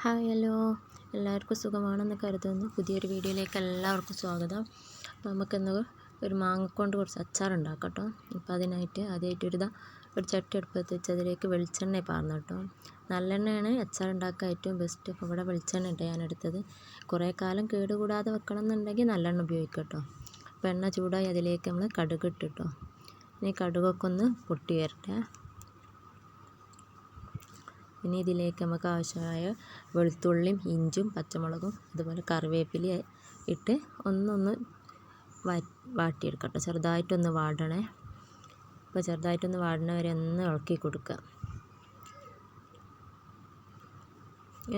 Hi hello. എല്ലാവർക്കും സുഖമാണെന്ന് കരുതുന്നു. പുതിയൊരു വീഡിയോയിലേക്ക് എല്ലാവർക്കും സ്വാഗതം. നമുക്കിന്ന് ഒരു മാങ്ങക്കൊണ്ട് കുറച്ച് അച്ചാർ ഉണ്ടാക്കാം കേട്ടോ അപ്പോൾ അതിനായിട്ട് ആദ്യമായിട്ട് ഒരു ഒരു ചട്ടി എടുപ്പത്ത് വെച്ച് അതിലേക്ക് വെളിച്ചെണ്ണ പാർന്നു കേട്ടോ. നല്ലെണ്ണയാണ് അച്ചാർ ഉണ്ടാക്കാൻ ഏറ്റവും ബെസ്റ്റ് അപ്പോൾ ഇവിടെ വെളിച്ചെണ്ണ ഇട്ട് ഞാൻ എടുത്തത് കുറേ കാലം കേടുകൂടാതെ വെക്കണം എന്നുണ്ടെങ്കിൽ നല്ലെണ്ണ ഉപയോഗിക്കാം കേട്ടോ. അപ്പോൾ എണ്ണ ചൂടായി അതിലേക്ക് നമ്മൾ കടുക് ഇട്ടിട്ടോ. ഇനി കടുകൊക്കെ ഒന്ന് പൊട്ടി വരട്ടെ ഇനി ഇതിലേക്ക് നമുക്ക് ആവശ്യമായ വെളുത്തുള്ളിയും ഇഞ്ചും പച്ചമുളകും അതുപോലെ കറിവേപ്പില ഇട്ട് ഒന്നൊന്ന് വാട്ടിയെടുക്കട്ടെ. ചെറുതായിട്ടൊന്ന് വാടണേ. അപ്പോൾ ചെറുതായിട്ടൊന്ന് വാടണ വരെ ഒന്ന് ഇളക്കി കൊടുക്കുക.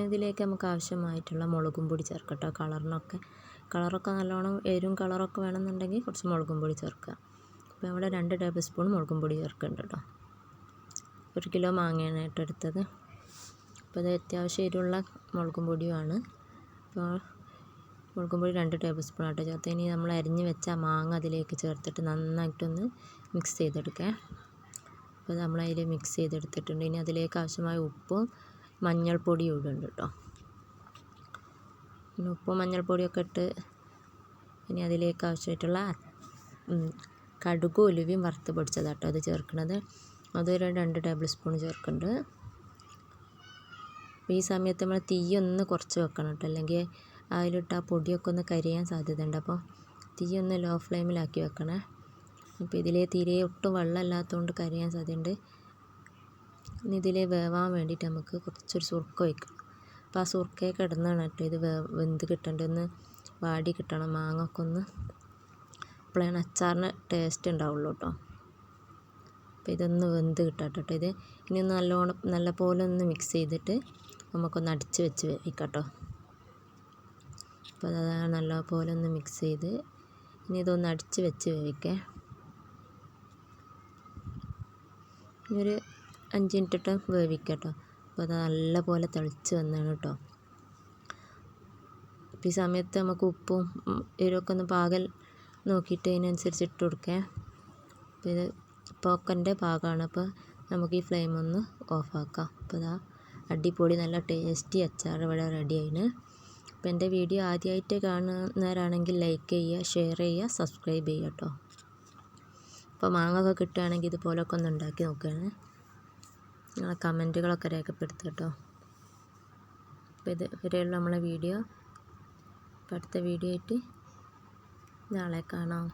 ഇതിലേക്ക് നമുക്ക് ആവശ്യമായിട്ടുള്ള മുളകും പൊടി ചേർക്കട്ടോ. കളറിനൊക്കെ കളറൊക്കെ നല്ലോണം എരും കളറൊക്കെ വേണമെന്നുണ്ടെങ്കിൽ കുറച്ച് മുളകും പൊടി ചേർക്കുക. അപ്പോൾ ഇവിടെ രണ്ട് ടേബിൾ സ്പൂൺ മുളകും പൊടി ചേർക്കുന്നുണ്ട് കേട്ടോ. ഒരു കിലോ മാങ്ങയാണ് കേട്ടോ എടുത്തത്. അപ്പോൾ ഇത് അത്യാവശ്യം എരിവുള്ള മുളകും പൊടിയുമാണ്. അപ്പോൾ മുളകും പൊടി രണ്ട് ടേബിൾ സ്പൂൺ ആട്ടോ ചേർത്ത് ഇനി നമ്മൾ അരിഞ്ഞ് വെച്ച മാങ്ങ അതിലേക്ക് ചേർത്തിട്ട് നന്നായിട്ടൊന്ന് മിക്സ് ചെയ്തെടുക്കുക അപ്പോൾ നമ്മൾ അതിൽ മിക്സ് ചെയ്തെടുത്തിട്ടുണ്ട്. ഇനി അതിലേക്ക് ആവശ്യമായ ഉപ്പും മഞ്ഞൾപ്പൊടിയും ഇടുന്നുണ്ട് കേട്ടോ. പിന്നെ ഉപ്പും മഞ്ഞൾപ്പൊടിയൊക്കെ ഇട്ട് ഇനി അതിലേക്ക് ആവശ്യമായിട്ടുള്ള കടുകും ഉലുവയും വറുത്ത് പൊടിച്ചതാട്ടോ അത് ചേർക്കുന്നത്. അതൊരു രണ്ട് ടേബിൾ സ്പൂൺ ചേർക്കുന്നുണ്ട്. അപ്പോൾ ഈ സമയത്ത് നമ്മൾ തീയൊന്ന് കുറച്ച് വെക്കണം കേട്ടോ അല്ലെങ്കിൽ അതിലിട്ട് ആ പൊടിയൊക്കെ ഒന്ന് കരിയാൻ സാധ്യതയുണ്ട്. അപ്പോൾ തീയൊന്ന് ലോ ഫ്ലെയിമിലാക്കി വെക്കണേ. അപ്പോൾ ഇതിൽ തീരെ ഒട്ടും വെള്ളമില്ലാത്തതുകൊണ്ട് കരിയാൻ സാധ്യതയുണ്ട്. ഇനി ഇതിൽ വേവാൻ വേണ്ടിയിട്ട് നമുക്ക് കുറച്ചൊരു സുർക്ക വയ്ക്കണം അപ്പോൾ ആ സുർക്കയൊക്കെ കിടന്നാണ് കേട്ടോ ഇത് വെന്ത് കിട്ടേണ്ടതെന്ന് വാടി കിട്ടണം. മാങ്ങ ഒക്കെ ഒന്ന് അപ്പോഴാണ് അച്ചാറിന് ടേസ്റ്റ് ഉണ്ടാവുള്ളൂ കേട്ടോ അപ്പോൾ ഇതൊന്ന് വെന്ത് കിട്ടട്ടെ കേട്ടോ ഇത് ഇനി ഒന്ന് നല്ലോണം നല്ല പോലെ ഒന്ന് മിക്സ് ചെയ്തിട്ട് നമുക്കൊന്ന് അടിച്ച് വെച്ച് കേട്ടോ അപ്പോൾ അത് നല്ല പോലെ ഒന്ന് മിക്സ് ചെയ്ത് ഇനി ഇതൊന്ന് അടിച്ച് വെച്ച് വേവിക്കേ. ഒരു അഞ്ച് മിനിറ്റ് ഇട്ട് വേവിക്കാം അപ്പോൾ അത് നല്ല പോലെ തിളച്ച് വന്നാണ് കേട്ടോ. ഈ സമയത്ത് നമുക്ക് ഉപ്പും എരിവൊക്കെ ഒന്ന് പാകൽ നോക്കിയിട്ട് അതിനനുസരിച്ച് ഇട്ട് കൊടുക്കേ. അപ്പോൾ ഇത് പോക്കന്റെ പാകമാണ്. അപ്പോൾ നമുക്ക് ഈ ഫ്ലെയിം ഒന്ന് ഓഫാക്കാം അപ്പോൾ ഇതാ അടിപൊളി നല്ല ടേസ്റ്റി അച്ചാർ ഇവിടെ റെഡി ആയിന് അപ്പോൾ എന്റെ വീഡിയോ ആദ്യമായിട്ട് കാണുന്നവരാണെങ്കിൽ ലൈക്ക് ചെയ്യുക ഷെയർ ചെയ്യുക സബ്സ്ക്രൈബ് ചെയ്യുക കേട്ടോ അപ്പോൾ മാങ്ങ ഒക്കെ കിട്ടുകയാണെങ്കിൽ ഇതുപോലൊക്കെ ഒന്ന് ഉണ്ടാക്കി നോക്കുകയാണ്. നിങ്ങളെ കമന്റുകളൊക്കെ രേഖപ്പെടുത്തുക കേട്ടോ അപ്പോൾ ഇത് വരെയുള്ള നമ്മളെ വീഡിയോ. അപ്പോൾ അടുത്ത വീഡിയോ ആയിട്ട് നാളെ കാണാം.